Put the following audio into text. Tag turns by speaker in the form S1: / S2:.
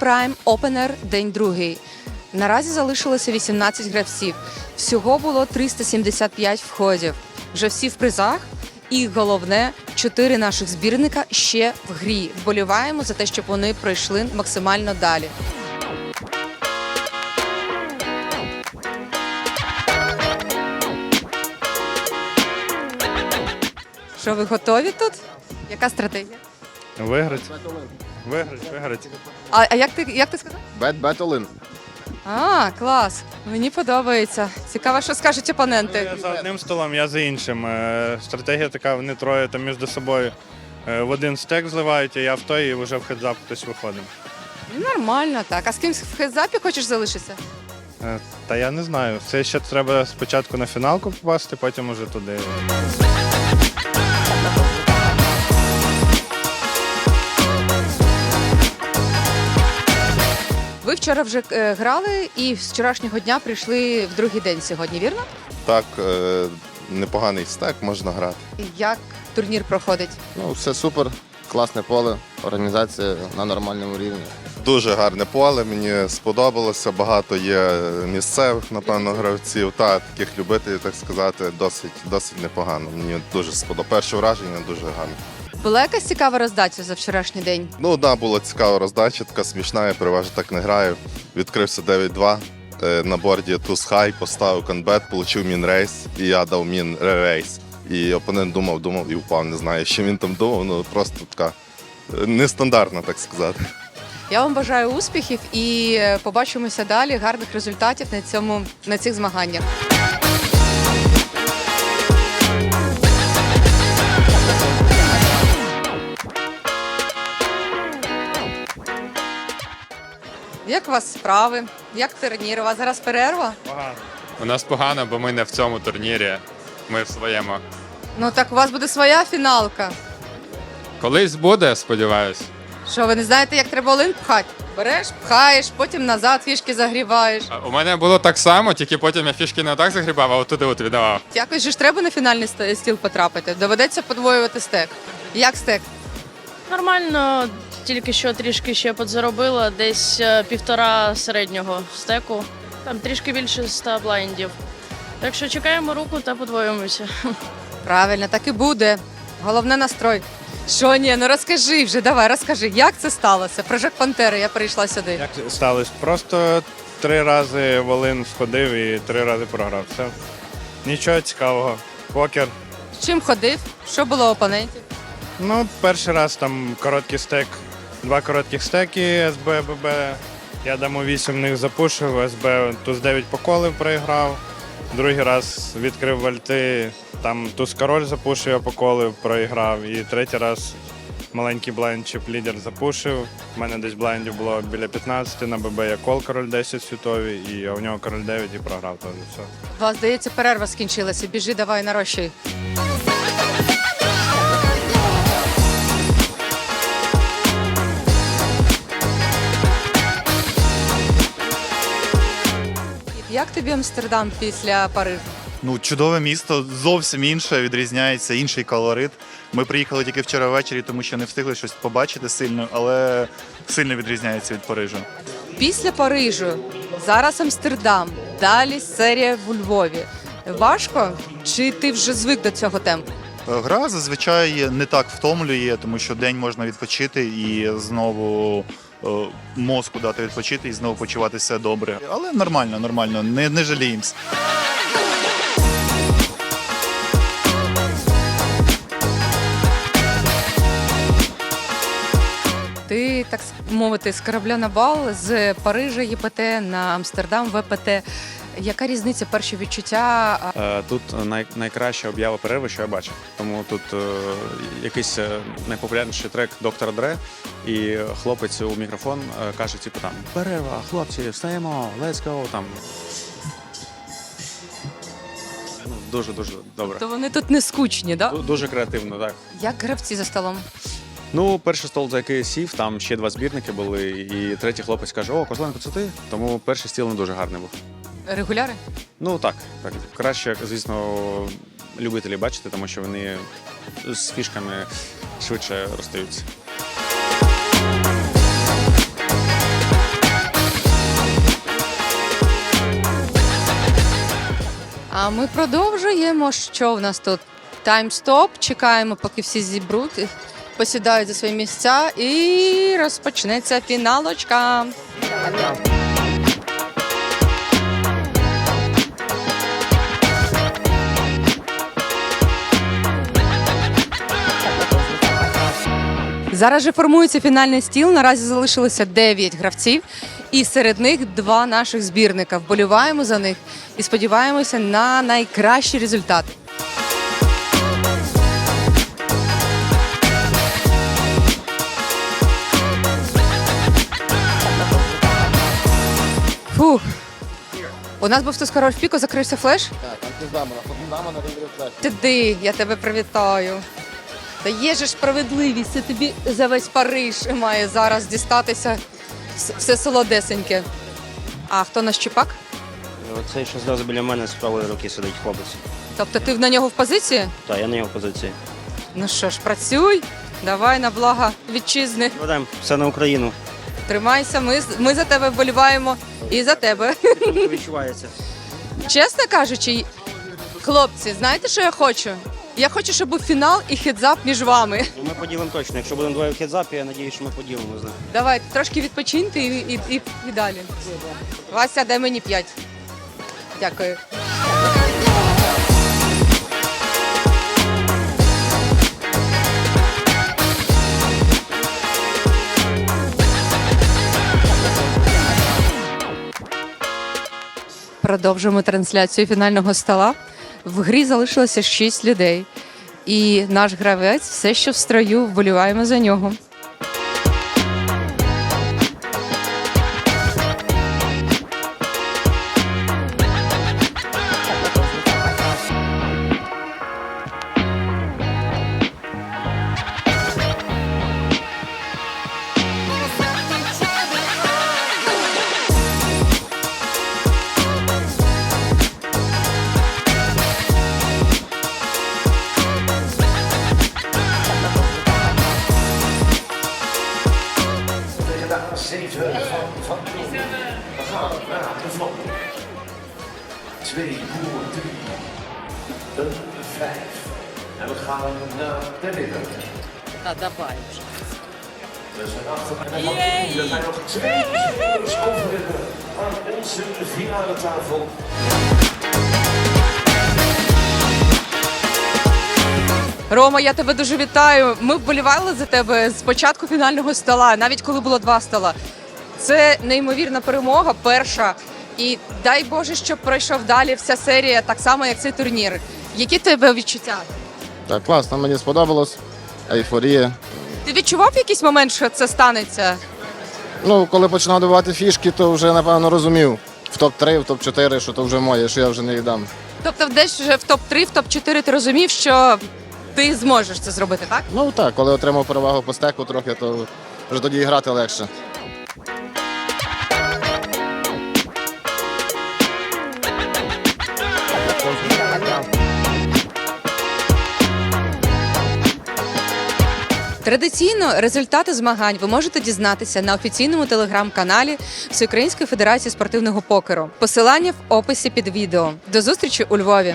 S1: Prime Opener день другий. Наразі залишилося 18 гравців. Всього було 375 входів. Вже всі в призах. І головне, чотири наших збірника ще в грі. Вболіваємо за те, щоб вони пройшли максимально далі. Що ви готові тут? Яка стратегія?
S2: Виграть. Виграть, виграть.
S1: А, а як ти як ти сказав?
S3: Bad Battle
S1: А, клас. Мені подобається. Цікаво, що скажуть опоненти.
S2: Я за одним столом, я за іншим. Е, Стратегія така, вони троє там між собою е, в один стек зливають, а я в той і вже в хедзап хтось виходить.
S1: Ну, Нормально так. А з ким в хедзапі хочеш залишитися?
S2: Е, Та я не знаю. Це ще треба спочатку на фіналку попасти, потім уже туди.
S1: Вчора вже е, грали і з вчорашнього дня прийшли в другий день сьогодні, вірно?
S3: Так, е, непоганий стек можна грати.
S1: І Як турнір проходить?
S3: Ну, все супер, класне поле, організація на нормальному рівні. Дуже гарне поле, мені сподобалося. Багато є місцевих, напевно, гравців. Та таких любителів, так сказати, досить, досить непогано. Мені дуже сподобалося. Перше враження дуже гарне.
S1: Була якась цікава роздача за вчорашній день.
S3: Ну, да, була цікава роздача, така смішна, я переважно так не граю. Відкрився 9-2. е, На борді туз хай, поставив конбет, отримав мін рейс, і я дав мін рейс. І опонент думав, думав і впав. Не знаю, що він там думав. Ну просто така е, нестандартна, так сказати.
S1: Я вам бажаю успіхів і е, побачимося далі. Гарних результатів на цьому на цих змаганнях. Як у вас справи? Як турнір? У вас зараз перерва?
S2: Погано.
S4: У нас погано, бо ми не в цьому турнірі. Ми в своєму.
S1: Ну так у вас буде своя фіналка.
S4: Колись буде, сподіваюсь.
S1: Що ви не знаєте, як треба олимп пхати? Береш, пхаєш, потім назад фішки загріваєш.
S4: А У мене було так само, тільки потім я фішки не отак загрібав, а отуди от віддавав.
S1: Якось же ж треба на фінальний ст- стіл потрапити. Доведеться подвоювати стек. Як стек?
S5: Нормально, тільки що трішки ще підзаробила, десь е, півтора середнього стеку. Там трішки більше ста блайндів. Так що чекаємо руку та подвоюємося.
S1: Правильно, так і буде. Головне настрой. Що ні, ну розкажи вже, давай, розкажи, як це сталося? Прожек Пантери, я прийшла сюди.
S2: Як сталося? Просто три рази Волин сходив і три рази програв. Все. Нічого цікавого. Покер.
S1: З чим ходив? Що було у опонентів?
S2: Ну, перший раз там короткий стек, два коротких стеки СБ, ББ. Я дамо 8 них запушив, СБ туз 9 поколив, проіграв. Другий раз відкрив вальти, там туз король запушив, я поколив, проіграв. І третій раз маленький блайнд чіп лідер запушив. У мене десь блайндів було біля 15, на ББ я кол король 10 світовий, і у нього король 9 і програв теж все.
S1: Вас, здається, перерва скінчилася. Біжи, давай, нарощуй. Як тобі Амстердам після Парижу?
S6: Ну, чудове місто, зовсім інше, відрізняється, інший колорит. Ми приїхали тільки вчора ввечері, тому що не встигли щось побачити сильно, але сильно відрізняється від Парижу.
S1: Після Парижу, зараз Амстердам, далі серія у Львові. Важко? Чи ти вже звик до цього темпу?
S6: Е, Гра зазвичай не так втомлює, тому що день можна відпочити і знову мозку дати відпочити і знову почуватися добре. Але нормально, нормально, не, не жаліємось.
S1: Ти так мовити з корабля на бал з Парижа ЄПТ на Амстердам ВПТ. Яка різниця перші відчуття?
S7: Е, Тут най, найкраща об'ява перерви, що я бачив. Тому тут е, якийсь е, найпопулярніший трек Доктора Дре, і хлопець у мікрофон е, каже, типу там перерва, хлопці, встаємо, let's go, там. Ну, Дуже дуже добре.
S1: То вони тут не скучні, да?
S7: Ду- Дуже креативно, так.
S1: Як гравці за столом?
S7: Ну, перший стол, за який я сів, там ще два збірники були, і третій хлопець каже: О, Козленко, це ти? Тому перший стіл не дуже гарний був.
S1: Регуляри?
S7: Ну так, так. Краще, звісно, любителі бачити, тому що вони з фішками швидше розстаються.
S1: А ми продовжуємо. Що в нас тут? Таймстоп. Чекаємо, поки всі зібруть, посідають за свої місця, і розпочнеться фіналочка. Зараз же формується фінальний стіл. Наразі залишилося 9 гравців, і серед них два наших збірника. Вболіваємо за них і сподіваємося на найкращий результат. Фух. У нас був хтось хорош піко, закрився флеш.
S8: Так, антиздамона, антиздамона розрив флеш.
S1: Ти, я тебе привітаю. Та є же ж справедливість, це тобі за весь Париж має зараз дістатися все солодесеньке. А хто наш чіпак?
S9: Оцей, що зразу біля мене з правої руки сидить хлопець.
S1: Тобто ти на нього в позиції?
S9: Так, я на його позиції.
S1: Ну що ж, працюй, давай на благо вітчизни.
S9: Ведемо все на Україну.
S1: Тримайся, ми, ми за тебе вболіваємо і за тебе.
S9: Відчувається.
S1: Чесно кажучи, хлопці, знаєте, що я хочу? Я хочу, щоб був фінал і хедзап між вами.
S9: Ну, Ми поділимо точно. Якщо будемо двоє в хедзапі, я надію, що ми поділимо з ним.
S1: Давайте трошки відпочиньте і, і, і, і далі. Вася, дай мені п'ять. Дякую. Продовжуємо трансляцію фінального стола. В грі залишилося 6 людей. І наш гравець все, що в строю, вболіваємо за нього.
S10: Onze finale tafel.
S1: Рома, я тебе дуже вітаю. Ми вболівали за тебе з початку фінального стола, навіть коли було два стола. Це неймовірна перемога, перша. І дай Боже, щоб пройшов далі вся серія, так само як цей турнір. Які тебе відчуття?
S8: Так, класно, мені сподобалось. Ейфорія.
S1: Ти відчував якийсь момент, що це станеться?
S8: Ну, коли починав добувати фішки, то вже напевно розумів. В топ-3, в топ-4, що то вже моє, що я вже не віддам.
S1: Тобто, десь вже в топ-3, в топ-4 ти розумів, що ти зможеш це зробити, так?
S8: Ну так, коли отримав перевагу по стеку трохи, то вже тоді і грати легше.
S1: Традиційно результати змагань ви можете дізнатися на офіційному телеграм-каналі Всеукраїнської федерації спортивного покеру. Посилання в описі під відео. До зустрічі у Львові.